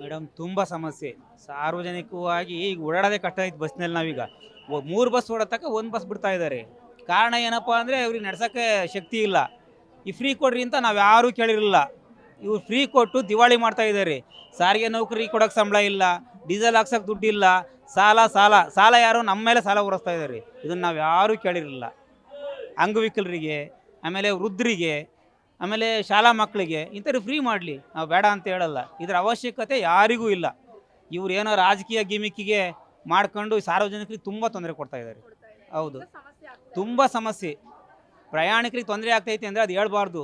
Madam, ತುಂಬ ಸಮಸ್ಯೆ. ಸಾರ್ವಜನಿಕವಾಗಿ ಈಗ ಓಡಾಡೋದೇ ಕಷ್ಟ ಐತೆ ಬಸ್ನಲ್ಲಿ ನಾವೀಗ. ಮೂರು ಬಸ್ ಓಡತಕ್ಕ ಒಂದು ಬಸ್ ಬಿಡ್ತಾ ಇದ್ದಾರೆ. ಕಾರಣ ಏನಪ್ಪ ಅಂದರೆ ಇವ್ರಿಗೆ ನಡ್ಸೋಕ್ಕೆ ಶಕ್ತಿ ಇಲ್ಲ. ಈ ಫ್ರೀ ಕೊಡ್ರಿ ಅಂತ ನಾವು ಯಾರೂ ಕೇಳಿರಲಿಲ್ಲ. ಇವ್ರು ಫ್ರೀ ಕೊಟ್ಟು ದಿವಾಳಿ ಮಾಡ್ತಾ ಇದ್ದಾರೆ. ಸಾರಿಗೆ ನೌಕರಿ ಕೊಡೋಕೆ ಸಂಬಳ ಇಲ್ಲ, ಡೀಸೆಲ್ ಹಾಕ್ಸೋಕೆ ದುಡ್ಡಿಲ್ಲ, ಸಾಲ ಸಾಲ ಸಾಲ ಯಾರು ನಮ್ಮ ಮೇಲೆ ಸಾಲ ಹೊರಿಸ್ತಾ ಇದ್ದಾರೆ. ಇದನ್ನು ನಾವು ಯಾರೂ ಕೇಳಿರಲಿಲ್ಲ. ಅಂಗವಿಕಲರಿಗೆ, ಆಮೇಲೆ ವೃದ್ಧರಿಗೆ ಆಮೇಲೆ ಶಾಲಾ ಮಕ್ಕಳಿಗೆ, ಇಂಥವ್ರು ಫ್ರೀ ಮಾಡಲಿ. ನಾವು ಬೇಡ ಅಂತ ಹೇಳಲ್ಲ. ಇದರ ಅವಶ್ಯಕತೆ ಯಾರಿಗೂ ಇಲ್ಲ. ಇವ್ರು ಏನೋ ರಾಜಕೀಯ ಗಿಮಿಕ್ಕಿಗೆ ಮಾಡ್ಕೊಂಡು ಸಾರ್ವಜನಿಕರಿಗೆ ತುಂಬ ತೊಂದರೆ ಕೊಡ್ತಾ ಇದ್ದಾರೆ ಹೌದು. ತುಂಬಾ ಸಮಸ್ಯೆ. ಪ್ರಯಾಣಿಕರಿಗೆ ತೊಂದರೆ ಆಗ್ತೈತೆ ಅಂದರೆ ಅದು ಹೇಳ್ಬಾರ್ದು.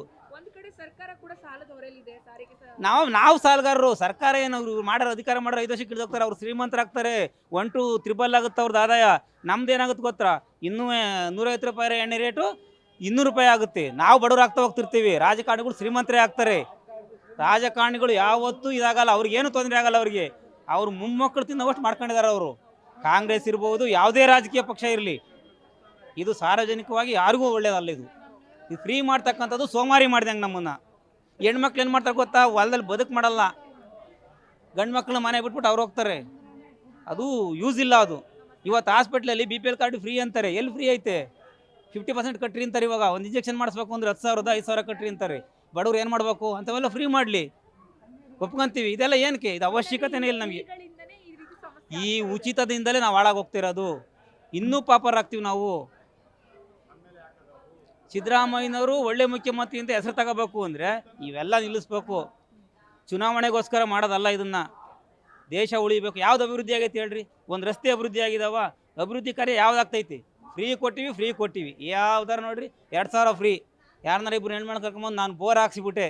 ನಾವು ನಾವು ಸಾಲಗಾರರು, ಸರ್ಕಾರ ಏನು ಅವ್ರು ಮಾಡೋರು ಅಧಿಕಾರ ಮಾಡೋರು ಐದು ವರ್ಷಕ್ಕೆ ಹೋಗ್ತಾರೆ ಅವ್ರು ಶ್ರೀಮಂತರಾಗ್ತಾರೆ. ಒನ್ ಟು ತ್ರಿಬಲ್ ಆಗುತ್ತೆ ಅವ್ರದ್ದು ಆದಾಯ. ನಮ್ದು ಏನಾಗುತ್ತೆ ಗೊತ್ತಾ? ಇನ್ನೂ ನೂರೈವತ್ತು ರೂಪಾಯಿ ಎಣ್ಣೆ ರೇಟು ಇನ್ನೂರು ರೂಪಾಯಿ ಆಗುತ್ತೆ. ನಾವು ಬಡವ್ರು ಆಗ್ತಾ ಹೋಗ್ತಿರ್ತೀವಿ. ರಾಜಕಾರಣಿಗಳು ಶ್ರೀಮಂತರೇ ಆಗ್ತಾರೆ. ರಾಜಕಾರಣಿಗಳು ಯಾವತ್ತೂ ಇದಾಗಲ್ಲ. ಅವ್ರಿಗೇನು ತೊಂದರೆ ಆಗಲ್ಲ ಅವ್ರಿಗೆ. ಅವ್ರು ಮೊಮ್ಮಕ್ಕಳು ಅವಷ್ಟು ಮಾಡ್ಕೊಂಡಿದ್ದಾರೆ ಅವರು. ಕಾಂಗ್ರೆಸ್ ಇರ್ಬೋದು, ಯಾವುದೇ ರಾಜಕೀಯ ಪಕ್ಷ ಇರಲಿ. ಇದು ಸಾರ್ವಜನಿಕವಾಗಿ ಯಾರಿಗೂ ಒಳ್ಳೆಯದಲ್ಲ ಇದು. ಇದು ಫ್ರೀ ಮಾಡ್ತಕ್ಕಂಥದ್ದು ಸೋಮಾರಿ ಮಾಡಿದಂಗೆ ನಮ್ಮನ್ನು. ಹೆಣ್ಮಕ್ಳು ಏನು ಮಾಡ್ತಾರೆ ಗೊತ್ತಾ? ಹೊಲದಲ್ಲಿ ಬದುಕು ಮಾಡಲ್ಲ. ಗಂಡು ಮಕ್ಕಳು ಮನೆ ಬಿಟ್ಬಿಟ್ಟು ಅವ್ರು ಹೋಗ್ತಾರೆ. ಅದು ಯೂಸ್ ಇಲ್ಲ ಅದು. ಇವತ್ತು ಹಾಸ್ಪಿಟ್ಲಲ್ಲಿ B P L card free ಅಂತಾರೆ. ಎಲ್ಲಿ ಫ್ರೀ ಐತೆ? ಫಿಫ್ಟಿ ಪರ್ಸೆಂಟ್ ಕಟ್ರಿ ಅಂತಾರೆ ಇವಾಗ. ಒಂದು ಇಂಜೆಕ್ಷನ್ ಮಾಡಿಸ್ಬೇಕು ಅಂದ್ರೆ ಹತ್ತು ಸಾವಿರದ, ಐದು ಸಾವಿರ ಕಟ್ರಿ ಅಂತಾರೆ. ಬಡವ್ರು ಏನು ಮಾಡಬೇಕು? ಅಂಥವೆಲ್ಲ ಫ್ರೀ ಮಾಡಲಿ. ಒಪ್ಕೊಂತೀವಿ. ಇದೆಲ್ಲ ಏನಕ್ಕೆ? ಇದು ಅವಶ್ಯಕತೆನೇ ಇಲ್ಲ ನಮಗೆ. ಈ ಉಚಿತದಿಂದಲೇ ನಾವು ಹಾಳಾಗೋಗ್ತಿರೋದು ಇನ್ನೂ ಪಾಪರಾಗ್ತೀವಿ ನಾವು. ಸಿದ್ದರಾಮಯ್ಯನವರು ಒಳ್ಳೆ ಮುಖ್ಯಮಂತ್ರಿ ಅಂತ ಹೆಸರು ತಗೋಬೇಕು ಅಂದರೆ ಇವೆಲ್ಲ ನಿಲ್ಲಿಸ್ಬೇಕು. ಚುನಾವಣೆಗೋಸ್ಕರ ಮಾಡೋದಲ್ಲ ಇದನ್ನು. ದೇಶ ಉಳಿಬೇಕು. ಯಾವ್ದು ಅಭಿವೃದ್ಧಿ ಆಗೈತೆ ಹೇಳ್ರಿ? ಒಂದು ರಸ್ತೆ ಅಭಿವೃದ್ಧಿ ಆಗಿದಾವ. ಅಭಿವೃದ್ಧಿ ಕಾರ್ಯ ಯಾವ್ದಾಗ್ತೈತಿ? ಫ್ರೀ ಕೊಟ್ಟಿವಿ ಫ್ರೀ ಕೊಟ್ಟಿವಿ. ಯಾವ್ದಾರ ನೋಡ್ರಿ ಎರಡು ಸಾವಿರ ಫ್ರೀ ಯಾರನ್ನಾರ ಇಬ್ಬರು ಹೆಣ್ಮಕ್ಳು ಕರ್ಕೊಂಬಂದು ನಾನು ಬೋರ್ ಹಾಕ್ಸಿಬಿಟ್ಟೆ.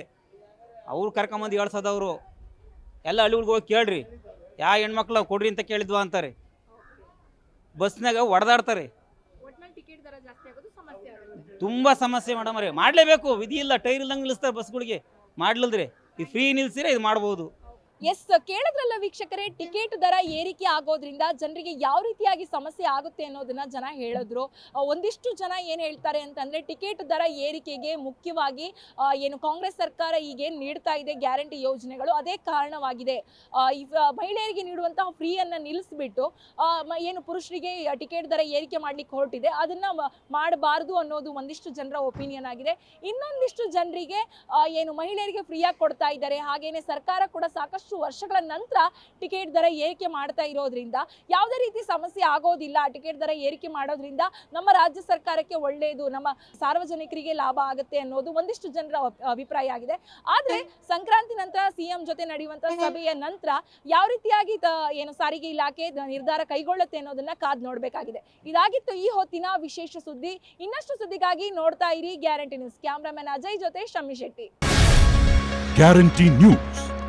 ಅವ್ರು ಕರ್ಕೊಂಬಂದು ಹೇಳ್ಸೋದವರು ಎಲ್ಲ ಹಳ್ಳಿಗಳಿಗೆ ಹೋಗಿ ಕೇಳ್ರಿ. ಯಾವ ಹೆಣ್ಮಕ್ಳು ಕೊಡ್ರಿ ಅಂತ ಕೇಳಿದ್ವಾ ಅಂತಾರೆ. ಬಸ್ನಾಗ ಹೊಡೆದಾಡ್ತಾರೆ ತುಂಬ ಸಮಸ್ಯೆ ಮೇಡಮ್ ಅವ್ರೆ. ಮಾಡಲೇಬೇಕು. ವಿಧಿ ಇಲ್ಲ ಟೈರ್ ಇಲ್ದಂಗೆ ನಿಲ್ಲಿಸ್ತಾರೆ ಬಸ್ಗಳಿಗೆ. ಮಾಡ್ಲಿಲ್ಲದ್ರೆ ಈ ಫ್ರೀ ನಿಲ್ಸಿರ ಇದು ಮಾಡ್ಬೋದು. ಎಸ್ ಕೇಳಿದ್ರಲ್ಲ ವೀಕ್ಷಕರೇ, ಟಿಕೆಟ್ ದರ ಏರಿಕೆ ಆಗೋದ್ರಿಂದ ಜನರಿಗೆ ಯಾವ ರೀತಿಯಾಗಿ ಸಮಸ್ಯೆ ಆಗುತ್ತೆ ಅನ್ನೋದನ್ನ ಜನ ಹೇಳಿದ್ರು. ಒಂದಿಷ್ಟು ಜನ ಏನು ಹೇಳ್ತಾರೆ ಅಂತಂದ್ರೆ, ಟಿಕೆಟ್ ದರ ಏರಿಕೆಗೆ ಮುಖ್ಯವಾಗಿ ಏನು ಕಾಂಗ್ರೆಸ್ ಸರ್ಕಾರ ಈಗೇನು ನೀಡ್ತಾ ಇದೆ ಗ್ಯಾರಂಟಿ ಯೋಜನೆಗಳು, ಅದೇ ಕಾರಣವಾಗಿದೆ. ಮಹಿಳೆಯರಿಗೆ ನೀಡುವಂತಹ ಫ್ರೀಯನ್ನು ನಿಲ್ಲಿಸ್ಬಿಟ್ಟು ಏನು ಪುರುಷರಿಗೆ ಟಿಕೆಟ್ ದರ ಏರಿಕೆ ಮಾಡ್ಲಿಕ್ಕೆ ಹೊರಟಿದೆ. ಅದನ್ನ ಮಾಡಬಾರದು ಅನ್ನೋದು ಒಂದಿಷ್ಟು ಜನರ ಒಪಿನಿಯನ್ ಆಗಿದೆ. ಇನ್ನೊಂದಿಷ್ಟು ಜನರಿಗೆ ಏನು ಮಹಿಳೆಯರಿಗೆ ಫ್ರೀಯಾಗಿ ಕೊಡ್ತಾ ಇದ್ದಾರೆ. ಹಾಗೇನೆ ಸರ್ಕಾರ ಕೂಡ ಸಾಕಷ್ಟು ವರ್ಷಗಳ ನಂತರ ಟಿಕೆಟ್ ದರ ಏರಿಕೆ ಮಾಡ್ತಾ ಇರೋದ್ರಿಂದ ಯಾವುದೇ ರೀತಿ ಸಮಸ್ಯೆ ಆಗೋದಿಲ್ಲ. ಟಿಕೆಟ್ ದರ ಏರಿಕೆ ಮಾಡೋದ್ರಿಂದ ನಮ್ಮ ರಾಜ್ಯ ಸರ್ಕಾರಕ್ಕೆ ಒಳ್ಳೆಯದು ನಮ್ಮ ಸಾರ್ವಜನಿಕರಿಗೆ ಲಾಭ ಆಗುತ್ತೆ ಅನ್ನೋದು ಒಂದಿಷ್ಟು ಜನರ ಅಭಿಪ್ರಾಯ ಆಗಿದೆ. ಆದ್ರೆ ಸಂಕ್ರಾಂತಿ ನಂತರ ಸಿಎಂ ಜೊತೆ ನಡೆಯುವಂತ ಸಭೆಯ ನಂತರ ಯಾವ ರೀತಿಯಾಗಿ ತ- ಏನು ಸಾರಿಗೆ ಇಲಾಖೆ ನಿರ್ಧಾರ ಕೈಗೊಳ್ಳುತ್ತೆ ಅನ್ನೋದನ್ನ ಕಾದ್ ನೋಡಬೇಕಾಗಿದೆ. ಇದಾಗಿತ್ತು ಈ ಹೊತ್ತಿನ ವಿಶೇಷ ಸುದ್ದಿ. ಇನ್ನಷ್ಟು ಸುದ್ದಿಗಾಗಿ ನೋಡ್ತಾ ಇರಿ ಗ್ಯಾರಂಟಿ ನ್ಯೂಸ್. ಕ್ಯಾಮ್ರಾಮನ್ ಅಜಯ್ ಜೊತೆ ಶಮ್ಮಿ ಶೆಟ್ಟಿ. Guarantee news.